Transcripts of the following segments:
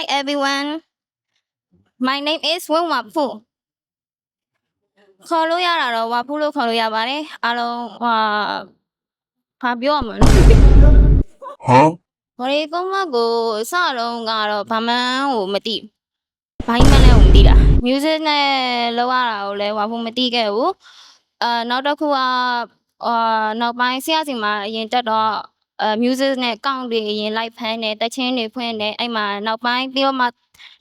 Hi everyone. My name is Wong Wapu. ခေါ်လို့ရတာတော့ဝါဖူးလို့ခေါ်လို့ရပါတယ်အားလုံးဟာဘာပြောရမလဲ Huh? ဘော်ရီကုန်းမကိုအစလုံးကတော့ဗမန်းကိုမသိဘိုင်းမန်းလည်းကိုမသိတာ music နဲ့လောက်ရတာကိုလည်းဝါဖူးမသိခဲ့ဘူးအာနောက်တစ်ခုကအာနောက်ပိုင်းဆရာစီမှာအရင်တက်တော့ အဲ music နဲ့ကောင့်တွေအရင် live ဖမ်းတယ်တချင်းတွေဖွင့်တယ်အဲ့မှာနောက်ပိုင်းပြီးတော့မှ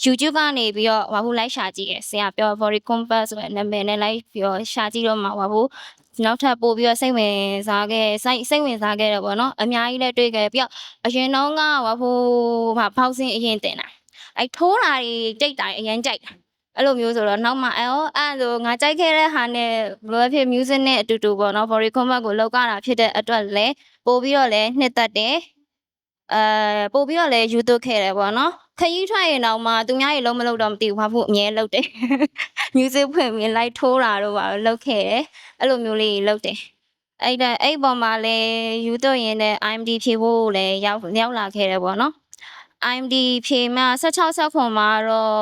YouTube ကနေပြီးတော့ဝါဖူး live ရှာကြည့်တယ်ဆရာပြော Body Compass ဆိုတဲ့နာမည်နဲ့ live ပြီးတော့ရှာကြည့်တော့မှဝါဖူးနောက်ထပ်ပို့ပြီးတော့စိတ်ဝင်စားခဲ့စိတ်စိတ်ဝင်စားခဲ့တယ်ပေါ့နော်အများကြီးလည်းတွေ့ခဲ့ပြီးတော့အရင်တော့ကဝါဖူးဟာဖောက်စင်းအရင်တင်တာအဲ့ထိုးတာတွေတိတ်တာတွေအရင်ကြိုက်တာ အဲ့လိုမျိုးဆိုတော့နောက်မှအော်အဲ့လိုငါကြိုက်ခဲ့တဲ့ဟာနဲ့ဘယ်လိုဖြစ် music နဲ့အတူတူပေါ့နော် Body Compass ကိုလောက်ကြတာဖြစ်တဲ့အတွက်လည်းပို့ပြီးတော့လည်းနှစ်သက်တယ်အဲပို့ပြီးတော့လည်းယူသွခဲ့တယ်ပေါ့နော်ခရီးထွက်ရင်တော့မှသူများရေလုံးမလုံးတော့မသိဘူးဘာဖို့အမြဲလုံးတယ် music ဖွင့်ပြီးလိုက်ထိုးတာတော့ပါတော့လုံးခဲ့တယ်အဲ့လိုမျိုးလေးလုံးတယ်အဲ့ဒါအဲ့ပေါ်မှာလည်းယူသွရင်လည်း IMD ဖြေဖို့လည်းရောက်ရောက်လာခဲ့တယ်ပေါ့နော် IMD ဖြေမှာ16ဆက်ခွန်မှာတော့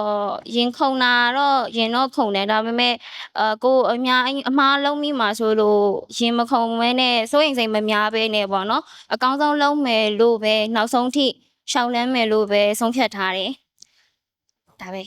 ရင်ခုန်တာတော့ရင်တော့ခုန်တယ်ဒါပေမဲ့အကိုအများအမားလုံးမိမှာဆိုလို့ရင်မခုန်မဲနဲ့စိုးရင်စိတ်မများပဲနဲ့ပေါ့နော်အကောင်းဆုံးလုံးမယ်လို့ပဲနောက်ဆုံးထိရှောင်လန်းမယ်လို့ပဲဆုံးဖြတ်ထားတယ်ဒါပဲ